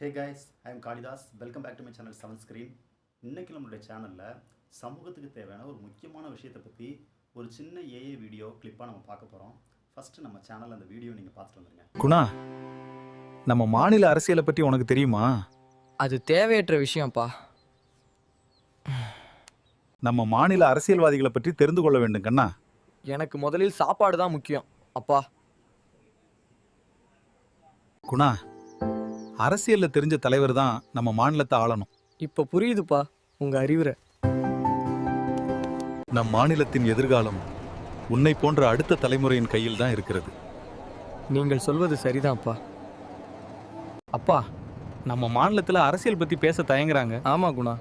Hey guys I am Kalidas welcome back to my channel seven screen இன்னைக்கு நம்மளுடைய சேனலில் சமூகத்துக்கு தேவையான ஒரு முக்கியமான விஷயத்தை பற்றி ஒரு சின்ன ஏஏ வீடியோ கிளிப்பாக நம்ம பார்க்க போகிறோம் ஃபஸ்ட்டு நம்ம சேனலில் அந்த வீடியோ நீங்கள் பார்த்துட்டு வந்துருங்க. குணா நம்ம மாநில அரசியலை பற்றி உனக்கு தெரியுமா? அது தேவையற்ற விஷயம்ப்பா. நம்ம மாநில அரசியல்வாதிகளை பற்றி தெரிந்து கொள்ள வேண்டும் கண்ணா. எனக்கு முதலில் சாப்பாடு தான் முக்கியம் அப்பா. குணா அரசியல்ல தெரிஞ்ச தலைவர் தான் நம்ம மாநிலத்தை ஆளணும். இப்போ புரியுதுப்பா உங்க அறிவுரை. நம் மாநிலத்தின் எதிர்காலம் உன்னை போன்ற அடுத்த தலைமுறையின் கையில் தான் இருக்கிறது. நீங்கள் சொல்வது சரிதான்ப்பா. அப்பா நம்ம மாநிலத்தில் அரசியல் பற்றி பேச தயங்குறாங்க. ஆமா குணா.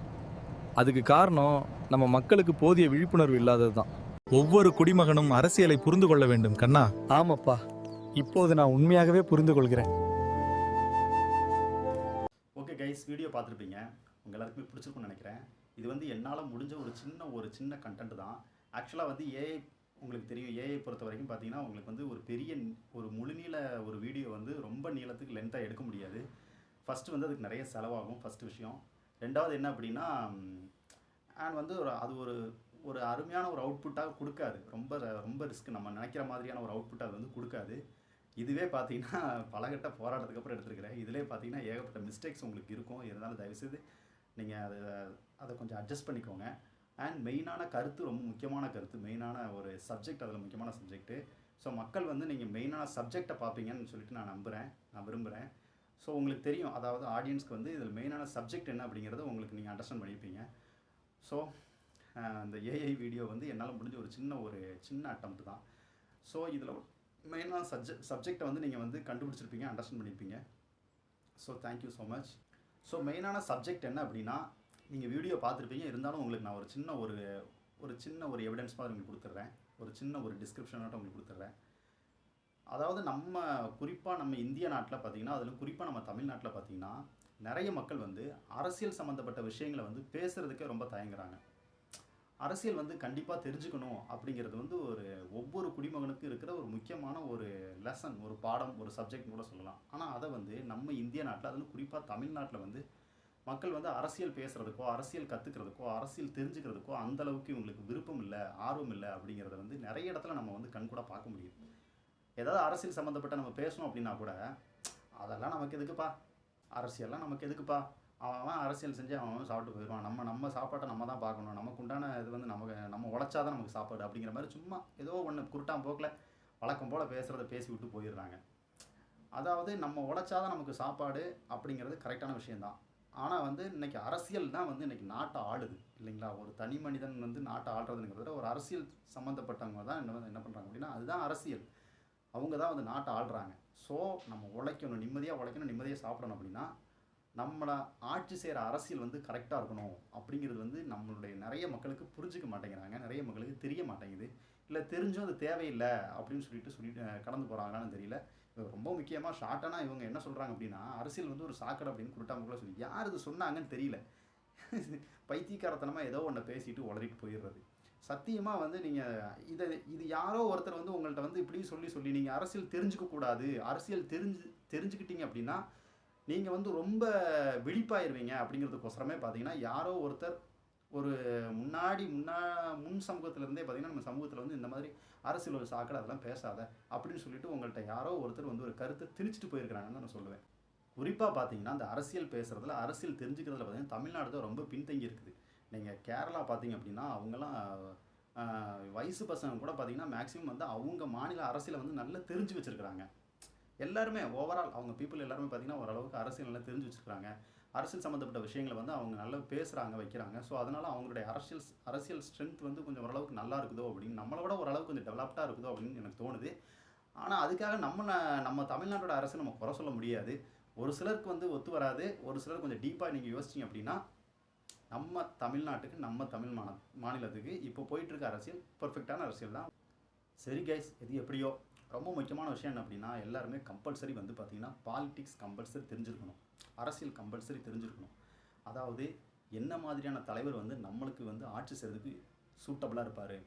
அதுக்கு காரணம் நம்ம மக்களுக்கு போதிய விழிப்புணர்வு இல்லாதது தான். ஒவ்வொரு குடிமகனும் அரசியலை புரிந்து கொள்ள வேண்டும் கண்ணா. ஆமாப்பா. இப்போது நான் உண்மையாகவே புரிந்து கொள்கிறேன். கைஸ் வீடியோ பார்த்துருப்பீங்க. உங்கள் எல்லாருக்குமே பிடிச்சிருக்கும்னு நினைக்கிறேன். இது வந்து என்னால் முடிஞ்ச ஒரு சின்ன ஒரு சின்ன கண்டென்ட் தான். ஆக்சுவலாக வந்து ஏஐ உங்களுக்கு தெரியும். ஏஐ பொறுத்த வரைக்கும் பார்த்தீங்கன்னா உங்களுக்கு வந்து ஒரு பெரிய ஒரு முழுநீள ஒரு வீடியோ வந்து ரொம்ப நீளத்துக்கு லென்த்தாக எடுக்க முடியாது. ஃபஸ்ட்டு வந்து அதுக்கு நிறைய செலவாகும் ஃபஸ்ட்டு விஷயம். ரெண்டாவது என்ன அப்படின்னா அண்ட் வந்து ஒரு அது ஒரு ஒரு அருமையான ஒரு அவுட்புட்டாக கொடுக்காது. ரொம்ப ரொம்ப ரிஸ்க் நம்ம நினைக்கிற மாதிரியான ஒரு அவுட்புட் அது வந்து கொடுக்காது. இதுவே பார்த்தீங்கன்னா பலகட்ட போராட்டத்துக்கு அப்புறம் எடுத்துருக்கிறேன். இதிலே பார்த்தீங்கன்னா ஏகப்பட்ட மிஸ்டேக்ஸ் உங்களுக்கு இருக்கும். இருந்தாலும் தயவுசெய்து நீங்கள் அதை அதை கொஞ்சம் அட்ஜஸ்ட் பண்ணிக்கோங்க. அண்ட் மெயினான கருத்து ரொம்ப முக்கியமான கருத்து மெயினான ஒரு சப்ஜெக்ட் அதில் முக்கியமான சப்ஜெக்ட்டு ஸோ மக்கள் வந்து நீங்கள் மெயினான சப்ஜெக்டை பார்ப்பீங்கன்னு சொல்லிட்டு நான் நம்புகிறேன் நான் விரும்புகிறேன் ஸோ உங்களுக்கு தெரியும் அதாவது ஆடியன்ஸ்க்கு வந்து இதில் மெயினான சப்ஜெக்ட் என்ன அப்படிங்கிறத உங்களுக்கு நீங்கள் அண்டர்ஸ்டாண்ட் பண்ணியிருப்பீங்க ஸோ அந்த ஏஐ வீடியோ வந்து என்னால் முடிஞ்ச ஒரு சின்ன ஒரு சின்ன attempt தான். ஸோ இதில் மெயினான சப்ஜெக்ட் சப்ஜெக்டை வந்து நீங்கள் வந்து கண்டுபிடிச்சிருப்பீங்க அண்டர்ஸ்டாண்ட் பண்ணியிருப்பீங்க so thank you so much so மெயினான சப்ஜெக்ட் என்ன அப்படின்னா நீங்கள் வீடியோ பார்த்துருப்பீங்க. இருந்தாலும் உங்களுக்கு நான் ஒரு சின்ன ஒரு ஒரு சின்ன ஒரு எவிடன்ஸ் மாதிரி உங்களுக்கு கொடுத்துட்றேன் ஒரு சின்ன ஒரு டிஸ்கிரிப்ஷனாட்டம் உங்களுக்கு கொடுத்துட்றேன் அதாவது நம்ம குறிப்பாக நம்ம இந்திய நாட்டில் பார்த்தீங்கன்னா அதில் குறிப்பாக நம்ம தமிழ்நாட்டில் பார்த்தீங்கன்னா நிறைய மக்கள் வந்து அரசியல் சம்மந்தப்பட்ட விஷயங்களை வந்து பேசுகிறதுக்கே ரொம்ப தயங்குறாங்க. அரசியல் வந்து கண்டிப்பாக தெரிஞ்சுக்கணும் அப்படிங்கிறது வந்து ஒரு ஒவ்வொரு குடிமகனுக்கும் இருக்கிற ஒரு முக்கியமான ஒரு லெசன் ஒரு பாடம் ஒரு சப்ஜெக்ட் கூட சொல்லலாம். ஆனால் அதை வந்து நம்ம இந்திய நாட்டில் அதில் குறிப்பாக தமிழ்நாட்டில் வந்து மக்கள் வந்து அரசியல் பேசுகிறதுக்கோ அரசியல் கற்றுக்கிறதுக்கோ அரசியல் தெரிஞ்சுக்கிறதுக்கோ அந்த அளவுக்கு இவங்களுக்கு விருப்பம் இல்லை ஆர்வம் இல்லை அப்படிங்கிறத வந்து நிறைய இடத்துல நம்ம வந்து கண்கூட பார்க்க முடியும். ஏதாவது அரசியல் சம்மந்தப்பட்ட நம்ம பேசணும் அப்படின்னா கூட அதெல்லாம் நமக்கு எதுக்குப்பா? அரசியல்லாம் நமக்கு எதுக்குப்பா? அவன் அவன் அரசியல் செஞ்சு அவன் அவன் சாப்பிட்டு போயிடுவான் நம்ம நம்ம சாப்பாட்டை நம்ம தான் பார்க்கணும். நமக்கு உண்டான இது வந்து நமக்கு நம்ம உழைச்சாதான் நமக்கு சாப்பாடு அப்படிங்கிற மாதிரி சும்மா ஏதோ ஒன்று குருட்டான் போக்கில் வழக்கம் போல் பேசுகிறத பேசி விட்டு போயிடுறாங்க. அதாவது நம்ம உழைச்சாதான் நமக்கு சாப்பாடு அப்படிங்கிறது கரெக்டான விஷயந்தான் ஆனால் வந்து இன்னைக்கு அரசியல் தான் வந்து இன்றைக்கி நாட்டை ஆளுது இல்லைங்களா? ஒரு தனி மனிதன் வந்து நாட்டை ஆள்றதுங்கிறத விட ஒரு அரசியல் சம்மந்தப்பட்டவங்க தான் என்ன வந்து என்ன பண்ணுறாங்க அப்படின்னா அதுதான் அரசியல். அவங்க தான் வந்து நாட்டை ஆள்றாங்க. ஸோ நம்ம உழைக்கணும் நிம்மதியாக உழைக்கணும் நிம்மதியாக சாப்பிடணும் அப்படின்னா நம்மளை ஆட்சி செய்கிற அரசியல் வந்து கரெக்டாக இருக்கணும் அப்படிங்கிறது வந்து நம்மளுடைய நிறைய மக்களுக்கு புரிஞ்சுக்க மாட்டேங்கிறாங்க. நிறைய மக்களுக்கு தெரிய மாட்டேங்குது. இல்லை தெரிஞ்சும் அது தேவையில்லை அப்படின்னு சொல்லிட்டு சொல்லிட்டு கடந்து போகிறாங்களான்னு தெரியல. இவங்க ரொம்ப முக்கியமாக ஷார்ட்டானா இவங்க என்ன சொல்கிறாங்க அப்படின்னா அரசியல் வந்து ஒரு சாக்கடை அப்படின்னு குருட்டாமக்குள்ள சொல்லி யார் இது சொன்னாங்கன்னு தெரியல. பைத்தியக்காரத்தனமாக ஏதோ ஒன்றை பேசிட்டு உளறிட்டு போயிடுறது. சத்தியமாக வந்து நீங்கள் இதை இது யாரோ ஒருத்தர் வந்து உங்கள்கிட்ட வந்து இப்படி சொல்லி சொல்லி நீங்கள் அரசியல் தெரிஞ்சுக்கக்கூடாது. அரசியல் தெரிஞ்சு தெரிஞ்சுக்கிட்டீங்க அப்படின்னா நீங்கள் வந்து ரொம்ப விழிப்பாயிருவீங்க அப்படிங்கிறதுக்கோசரமே பார்த்தீங்கன்னா யாரோ ஒருத்தர் ஒரு முன்னாடி முன்னா முன் சமூகத்திலேருந்தே பார்த்தீங்கன்னா நம்ம சமூகத்தில் வந்து இந்த மாதிரி அரசியல் ஒரு சாக்கடை அதெல்லாம் பேசாத அப்படின்னு சொல்லிட்டு உங்கள்கிட்ட யாரோ ஒருத்தர் வந்து ஒரு கருத்தை திணிச்சிட்டு போயிருக்கிறாங்கன்னு நான் சொல்லுவேன். குறிப்பாக பார்த்தீங்கன்னா அந்த அரசியல் பேசுகிறதுல அரசியல் தெரிஞ்சுக்கிறதுல பார்த்தீங்கன்னா தமிழ்நாடு தான் ரொம்ப பின்தங்கி இருக்குது. நீங்கள் கேரளா பார்த்தீங்க அப்படின்னா அவங்கெல்லாம் வயசு பசங்க கூட பார்த்தீங்கன்னா மேக்ஸிமம் வந்து அவங்க மாநில அரசியலை வந்து நல்லா தெரிஞ்சு வச்சுருக்கிறாங்க. எல்லாருமே ஓவரால் அவங்க பீப்புள் எல்லாருமே பார்த்தீங்கன்னா ஓரளவுக்கு அரசியல் நல்லா தெரிஞ்சு வச்சுருக்காங்க அரசியல் சம்மந்தப்பட்ட விஷயங்களை வந்து அவங்க நல்லா பேசுகிறாங்க வைக்கிறாங்க. ஸோ அதனால் அவங்களுடைய அரசியல் அரசியல் ஸ்ட்ரென்த் வந்து கொஞ்சம் ஓரளவுக்கு நல்லா இருக்குதோ அப்படின்னு நம்மளை விட ஓரளவுக்கு கொஞ்சம் டெவலப்டாக இருக்குதோ அப்படின்னு எனக்கு தோணுது. ஆனால் அதுக்காக நம்ம நம்ம தமிழ்நாட்டோட அரசு நம்ம குறை சொல்ல முடியாது. ஒரு சிலருக்கு வந்து ஒத்து வராது. ஒரு சிலர் கொஞ்சம் டீப்பாக நீங்கள் யோசிச்சிங்க அப்படின்னா நம்ம தமிழ்நாட்டுக்கு நம்ம தமிழ் மாநிலத்துக்கு இப்போ போயிட்டுருக்க அரசியல் பர்ஃபெக்டான அரசியல் தான். சரி கைஸ் இது எப்படியோ? ரொம்ப முக்கியமான விஷயம் என்ன அப்படின்னா எல்லாருமே கம்பல்சரி வந்து பார்த்தீங்கன்னா பாலிட்டிக்ஸ் கம்பல்சரி தெரிஞ்சிருக்கணும். அரசியல் கம்பல்சரி தெரிஞ்சிருக்கணும். அதாவது என்ன மாதிரியான தலைவர் வந்து நம்மளுக்கு வந்து ஆட்சி செய்கிறதுக்கு சூட்டபுளாக இருப்பார்?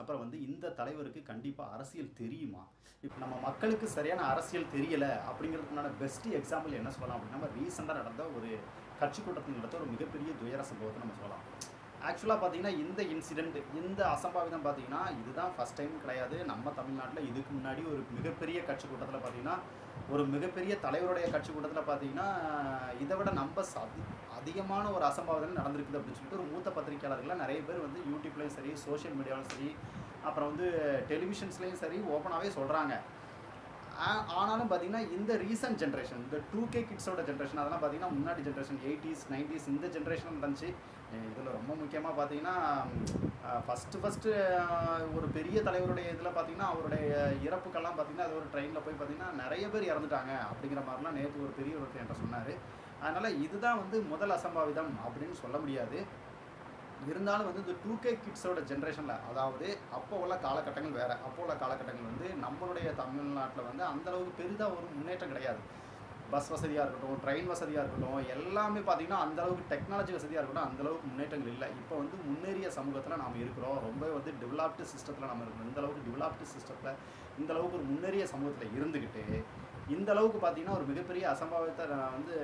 அப்புறம் வந்து இந்த தலைவருக்கு கண்டிப்பாக அரசியல் தெரியுமா? இப்போ நம்ம மக்களுக்கு சரியான அரசியல் தெரியலை அப்படிங்கிறதுக்குனால பெஸ்ட் எக்ஸாம்பிள் என்ன சொல்லலாம் அப்படின்னா நம்ம ரீசெண்டாக நடந்த ஒரு கட்சி கூட்டத்தில் நடந்த ஒரு மிகப்பெரிய துயர சம்பவத்தை நம்ம சொல்லலாம். ஆக்சுவலாக பார்த்தீங்கன்னா இந்த இன்சிடெண்ட் இந்த அசம்பாவிதம் பார்த்தீங்கன்னா இதுதான் ஃபஸ்ட் டைம் கிடையாது. நம்ம தமிழ்நாட்டில் இதுக்கு முன்னாடி ஒரு மிகப்பெரிய கட்சி கூட்டத்தில் பார்த்தீங்கன்னா ஒரு மிகப்பெரிய தலைவருடைய கட்சி கூட்டத்தில் பார்த்தீங்கன்னா இதை விட நம்ம சதி அதிகமான ஒரு அசம்பாவிதம் நடந்திருக்குது அப்படின்னு சொல்லிட்டு ஒரு மூத்த பத்திரிகையாளர்கள்லாம் நிறைய பேர் வந்து யூடியூப்லேயும் சரி சோஷியல் மீடியாவிலும் சரி அப்புறம் வந்து டெலிவிஷன்ஸ்லேயும் சரி ஓப்பனாகவே சொல்கிறாங்க ஆனாலும் பார்த்தீங்கன்னா இந்த ரீசன்ட் ஜென்ரேஷன் இந்த டூ கே கிட்ஸோட ஜென்ரேஷன் அதெல்லாம் பார்த்தீங்கன்னா முன்னாடி ஜென்ரேஷன் எயிட்டிஸ் நைன்டிஸ் இந்த ஜென்ரேஷன் இருந்துச்சு இதில் ரொம்ப முக்கியமாக பார்த்தீங்கன்னா ஃபஸ்ட்டு ஃபஸ்ட்டு ஒரு பெரிய தலைவருடைய இதில் பார்த்தீங்கன்னா அவருடைய இறப்புக்கெல்லாம் பார்த்தீங்கன்னா அது ஒரு ட்ரெயினில் போய் பார்த்தீங்கன்னா நிறைய பேர் இறந்துட்டாங்க அப்படிங்கிற மாதிரிலாம் நேற்று ஒரு பெரிய ஒருத்தர் என்கிட்ட சொன்னார். அதனால் இதுதான் வந்து முதல் அசம்பாவிதம் அப்படின்னு சொல்ல முடியாது. இருந்தாலும் வந்து இந்த டூ கே கிட்ஸோட ஜென்ரேஷனில் அதாவது அப்போ உள்ள காலகட்டங்கள் வேறு. அப்போ உள்ள காலகட்டங்கள் வந்து நம்மளுடைய தமிழ்நாட்டில் வந்து அந்தளவுக்கு பெரிதாக ஒரு முன்னேற்றம் கிடையாது. பஸ் வசதியாக இருக்கட்டும் ட்ரெயின் வசதியாக இருக்கட்டும் எல்லாமே பார்த்தீங்கன்னா அந்த அளவுக்கு டெக்னாலஜி வசதியாக இருக்கட்டும் அந்தளவுக்கு முன்னேற்றங்கள் இல்லை. இப்போ வந்து முன்னேறிய சமூகத்தில் நாம் இருக்கிறோம். ரொம்ப வந்து டெவலப்டு சிஸ்டத்தில் நம்ம இருக்கிறோம் இந்த அளவுக்கு டெவலப்டு சிஸ்டத்தில் இந்த அளவுக்கு ஒரு முன்னேறிய சமூகத்தில் இருந்துக்கிட்டு இந்த அளவுக்கு பார்த்திங்கன்னா ஒரு மிகப்பெரிய அசம்பாவித்த நான் வந்து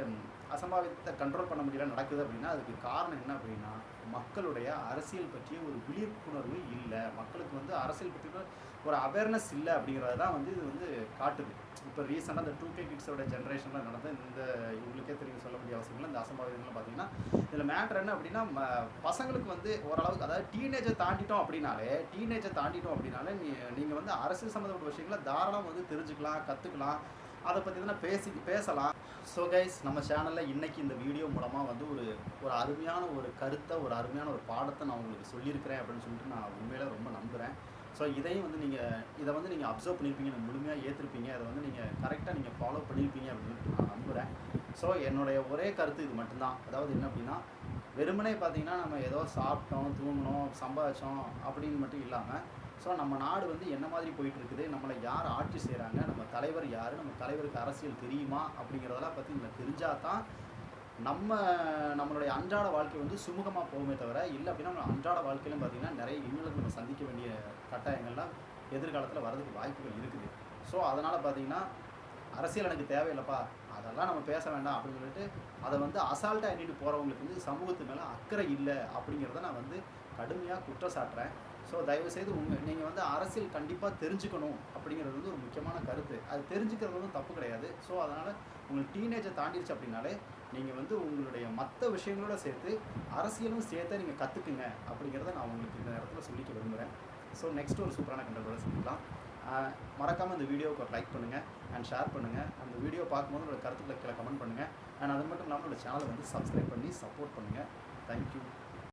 அசம்பாவிதத்தை கண்ட்ரோல் பண்ண முடியல நடக்குது அப்படின்னா அதுக்கு காரணம் என்ன அப்படின்னா மக்களுடைய அரசியல் பற்றிய ஒரு விழிப்புணர்வு இல்லை. மக்களுக்கு வந்து அரசியல் பற்றிய ஒரு அவேர்னஸ் இல்லை அப்படிங்கிறது தான் வந்து இது வந்து காட்டுது. இப்போ ரீசெண்டாக இந்த டூ கே கிட்ஸோட ஜென்ரேஷனில் நடந்த இந்த இவங்களுக்கே தெரியும் சொல்ல வேண்டிய அவசியம் இல்லை இந்த அசம்பாவிதங்கள்லாம் பார்த்தீங்கன்னா இதில் மேட்ரு என்ன அப்படின்னா ம- பசங்களுக்கு வந்து ஓரளவுக்கு அதாவது டீனேஜை தாண்டிட்டோம் அப்படின்னாலே டீனேஜை தாண்டிட்டோம் அப்படின்னாலே நீ நீங்கள் வந்து அரசியல் சம்மந்தப்பட்ட விஷயங்களை தாராளம் வந்து தெரிஞ்சுக்கலாம் கற்றுக்கலாம் அதை பற்றி தான் பேசி பேசலாம். ஸோ கைஸ் நம்ம சேனலில் இன்றைக்கி இந்த வீடியோ மூலமாக வந்து ஒரு ஒரு அருமையான ஒரு கருத்தை ஒரு அருமையான ஒரு பாடத்தை நான் உங்களுக்கு சொல்லியிருக்கிறேன் அப்படின்னு சொல்லிட்டு நான் உண்மையில ரொம்ப நம்புகிறேன் ஸோ இதையும் வந்து நீங்கள் இதை வந்து நீங்கள் அப்சர்வ் பண்ணியிருப்பீங்க நீங்கள் முழுமையாக ஏற்றிருப்பீங்க அதை வந்து நீங்கள் கரெக்டாக நீங்கள் ஃபாலோ பண்ணியிருப்பீங்க அப்படின்னு நான் நம்புகிறேன் ஸோ என்னுடைய ஒரே கருத்து இது மட்டும்தான். அதாவது என்ன அப்படின்னா வெறுமனே பார்த்தீங்கன்னா நம்ம ஏதோ சாப்பிட்டோம் தூங்கினோம் சம்பாதிச்சோம் அப்படின்னு மட்டும் இல்லாமல் ஸோ நம்ம நாடு வந்து என்ன மாதிரி போயிட்டு இருக்குது நம்மளை யார் ஆட்சி செய்கிறாங்க நம்ம தலைவர் யார்? நம்ம தலைவருக்கு அரசியல் தெரியுமா? அப்படிங்கிறதெல்லாம் பற்றி நம்ம தெரிஞ்சால் தான் நம்ம நம்மளுடைய அன்றாட வாழ்க்கை வந்து சுமூகமாக போகுமே தவிர இல்லை அப்படின்னா நம்ம அன்றாட வாழ்க்கையிலும் பார்த்தீங்கன்னா நிறைய இன்னல்கள் நம்ம சந்திக்க வேண்டிய கட்டாயங்கள்லாம் எதிர்காலத்தில் வரதுக்கு வாய்ப்புகள் இருக்குது. ஸோ அதனால் பார்த்திங்கன்னா அரசியல் எனக்கு தேவையில்லைப்பா அதெல்லாம் நம்ம பேச வேண்டாம் அப்படின்னு சொல்லிட்டு அதை வந்து அசால்ட்டாக எண்ணிட்டு போகிறவங்களுக்கு வந்து சமூகத்து மேலே அக்கறை இல்லை அப்படிங்கிறத நான் வந்து கடுமையாக குற்றம் சாட்டுறேன். ஸோ தயவுசெய்து உங்கள் நீங்கள் வந்து அரசியல் கண்டிப்பாக தெரிஞ்சுக்கணும் அப்படிங்கிறது வந்து ஒரு முக்கியமான கருத்து. அது தெரிஞ்சுக்கிறது வந்து தப்பு கிடையாது. ஸோ அதனால் உங்களுக்கு டீனேஜை தாண்டிடுச்சு அப்படின்னாலே நீங்கள் வந்து உங்களுடைய மற்ற விஷயங்களோட சேர்த்து அரசியலும் சேர்த்து நீங்கள் கற்றுக்குங்க அப்படிங்கிறத நான் உங்களுக்கு இந்த நேரத்தில் சொல்லிக்க விரும்புகிறேன் ஸோ நெக்ஸ்ட் ஒரு சூப்பரான கண்டென்ட்டோட சொல்லிக்கலாம் மறக்காமல் இந்த வீடியோவுக்கு ஒரு லைக் பண்ணுங்கள் அண்ட் ஷேர் பண்ணுங்கள் அந்த வீடியோ பார்க்கும்போது உங்களோட கருத்துக்களை கீழே கமெண்ட் பண்ணுங்கள் அண்ட் அது மட்டும் இல்லாமல் உங்களோட சேனலை வந்து சப்ஸ்கிரைப் பண்ணி சப்போர்ட் பண்ணுங்கள் தேங்க்யூ